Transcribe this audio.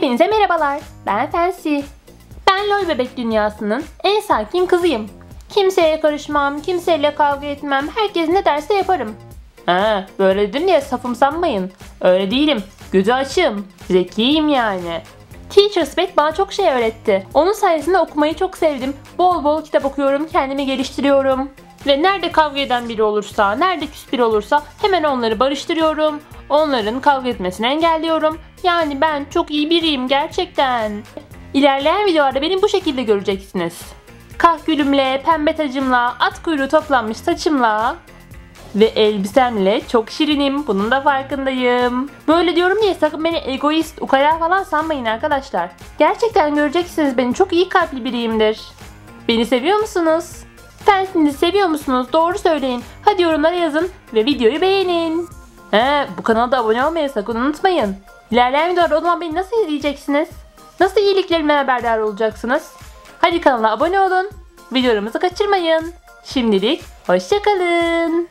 Merhabalar, ben Fancy. Ben Loy Bebek dünyasının en sakin kızıyım. Kimseye karışmam, kimseyle kavga etmem, herkes ne derse yaparım. Ha, böyle dedim diye safım sanmayın. Öyle değilim, gözü açığım, zekiyim yani. Teacher's Pet bana çok şey öğretti. Onun sayesinde okumayı çok sevdim. Bol bol kitap okuyorum, kendimi geliştiriyorum. Ve nerede kavga eden biri olursa, nerede küs biri olursa hemen onları barıştırıyorum. Onların kavga etmesini engelliyorum. Yani ben çok iyi biriyim gerçekten. İlerleyen videolarda beni bu şekilde göreceksiniz. Kahkülümle, pembe tacımla, at kuyruğu toplanmış saçımla ve elbisemle çok şirinim. Bunun da farkındayım. Böyle diyorum diye sakın beni egoist, ukala falan sanmayın arkadaşlar. Gerçekten göreceksiniz beni çok iyi kalpli biriyimdir. Beni seviyor musunuz? Fensinizi seviyor musunuz? Doğru söyleyin. Hadi yorumlara yazın ve videoyu beğenin. He, bu kanala abone olmayı sakın unutmayın. İlerleyen videolarda o zaman beni nasıl izleyeceksiniz? Nasıl iyiliklerimden haberdar olacaksınız? Hadi kanala abone olun. Videolarımızı kaçırmayın. Şimdilik hoşçakalın.